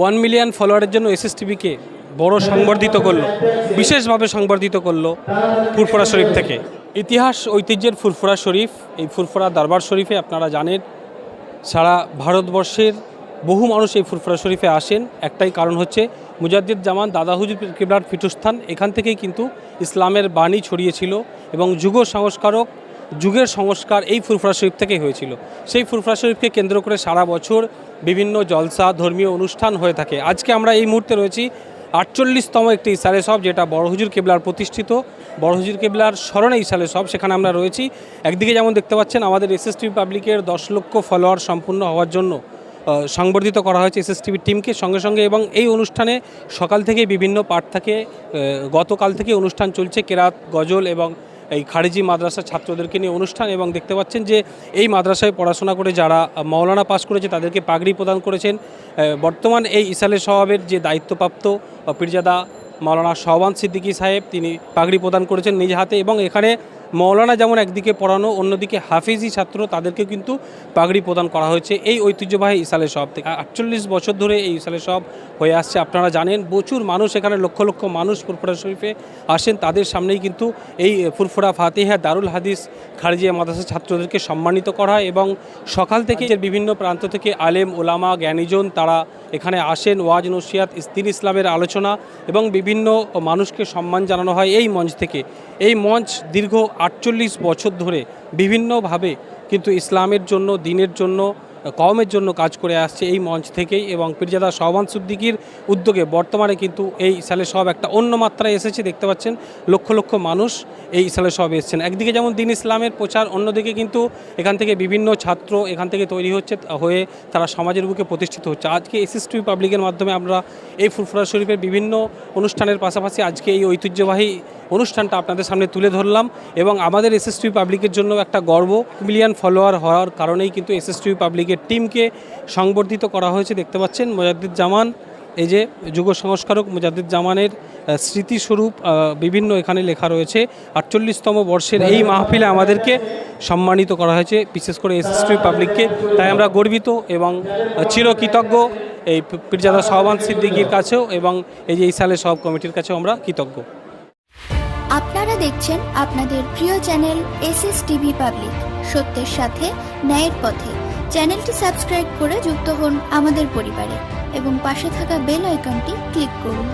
One million ফলোয়ারের জন্য এসএসটিভিকে বড় সংবর্ধিত করল, বিশেষভাবে সংবর্ধিত করল ফুরফুরা শরীফ থেকে। ইতিহাস, ঐতিহ্যের ফুরফুরা শরীফ, এই ফুরফুরা দরবার শরীফে আপনারা জানেন, সারা ভারতবর্ষের বহু মানুষ এই ফুরফুরা শরীফে আসেন। একটাই কারণ হচ্ছে, মুজাদ্দিদ জামান দাদা হুজুর কিবলার পীঠস্থান এখান থেকেই কিন্তু ইসলামের বাণী ছড়িয়েছিল এবং যুগ সংস্কারক যুগের সংস্কার এই ফুরফুরা শরীফ থেকেই হয়েছিল। সেই ফুরফুরা শরীফকে কেন্দ্র করে সারা বছর বিভিন্ন জলসা, ধর্মীয় অনুষ্ঠান হয়ে থাকে। আজকে আমরা এই মুহূর্তে রয়েছি আটচল্লিশতম একটি ইসালে সব, যেটা বড় হুজুর কেবলার প্রতিষ্ঠিত। বড় হুজুর কেবলার স্মরণে ইসালে সব, সেখানে আমরা রয়েছি। একদিকে যেমন দেখতে পাচ্ছেন, আমাদের এসএসটিভি পাবলিকের দশ লক্ষ ফলোয়ার সম্পূর্ণ হওয়ার জন্য সংবর্ধিত করা হয়েছে এসএসটিভি টিমকে সঙ্গে সঙ্গে এবং এই অনুষ্ঠানে সকাল থেকে বিভিন্ন পাঠ থাকে। গতকাল থেকে অনুষ্ঠান চলছে, কেরাত, গজল এবং এই খারিজি মাদ্রাসার ছাত্রদেরকে নিয়ে অনুষ্ঠান এবং দেখতে পাচ্ছেন যে এই মাদ্রাসায় পড়াশোনা করে যারা মৌলানা পাশ করেছে, তাদেরকে পাগড়ি প্রদান করেছেন। বর্তমান এই ইসালে স্বভাবের যে দায়িত্বপ্রাপ্ত পীরজাদা মৌলানা সওয়ান সিদ্দিকী সাহেব, তিনি পাগড়ি প্রদান করেছেন নিজ হাতে এবং এখানে মৌলানা যেমন একদিকে পড়ানো, অন্যদিকে হাফিজি ছাত্র তাদেরকে কিন্তু পাগড়ি প্রদান করা হয়েছে এই ঐতিহ্যবাহী ইসালে সব থেকে। আটচল্লিশ বছর ধরে এই ইসালে সব হয়ে আসছে। আপনারা জানেন, প্রচুর মানুষ এখানে, লক্ষ লক্ষ মানুষ ফুরফুরা শরীফে আসেন। তাদের সামনেই কিন্তু এই ফুরফুরা ফাতিহা, দারুল হাদিস, খারিজিয়া মাদ্রাসার ছাত্রদেরকে সম্মানিত করা হয় এবং সকাল থেকে বিভিন্ন প্রান্ত থেকে আলেম, ওলামা, জ্ঞানীজন, তারা এখানে আসেন ওয়াজ নসিয়াত স্তির ইসলামের আলোচনা এবং বিভিন্ন মানুষকে সম্মান জানানো হয় এই মঞ্চ থেকে। এই মঞ্চ দীর্ঘ আটচল্লিশ বছর ধরে বিভিন্নভাবে কিন্তু ইসলামের জন্য, দিনের জন্য কওমের জন্য কাজ করে আসছে এই মঞ্চ থেকেই এবং পীরজাদা সহবান সিদ্দিকির উদ্যোগে বর্তমানে কিন্তু এই ইসালে সব একটা অন্য মাত্রায় এসেছে, দেখতে পাচ্ছেন, লক্ষ লক্ষ মানুষ এই ইসালে সব এসেছেন। একদিকে যেমন দিন ইসলামের প্রচার, অন্যদিকে কিন্তু এখান থেকে বিভিন্ন ছাত্র এখান থেকে তৈরি হচ্ছে, হয়ে তারা সমাজের বুকে প্রতিষ্ঠিত হচ্ছে। আজকে এসএসটি পাবলিকের মাধ্যমে আমরা এই ফুরফুরা শরীফের বিভিন্ন অনুষ্ঠানের পাশাপাশি আজকে এই ঐতিহ্যবাহী অনুষ্ঠানটা আপনাদের সামনে তুলে ধরলাম এবং আমাদের এসএসটি পাবলিকের জন্য একটা গর্ব। মিলিয়ন ফলোয়ার হওয়ার কারণেই কিন্তু এসএসটি পাবলিকের টিমকে সংবর্ধিত করা হয়েছে। দেখতে পাচ্ছেন মোজাদ্দিদ জামান এই যে যুগ সংস্কারক মুজাদ্দিদ জামানের স্মৃতিস্বরূপ বিভিন্ন এখানে লেখা রয়েছে। আটচল্লিশতম বর্ষের এই মাহফিলে আমাদেরকে সম্মানিত করা হয়েছে, বিশেষ করে এসএসটি পাবলিককে। তাই আমরা গর্বিত এবং চিরকৃতজ্ঞ এই পীরজাদা সহবান সিদ্দিকির কাছেও এবং এই যে ইসালে সব কমিটির কাছেও আমরা কৃতজ্ঞ। আপনারা দেখছেন আপনাদের প্রিয় channel S S TV public, সত্যের সাথে, ন্যায়ের পথে। চ্যানেলটি সাবস্ক্রাইব করে যুক্ত হন আমাদের পরিবারে এবং পাশে থাকা বেল আইকনটি ক্লিক করুন।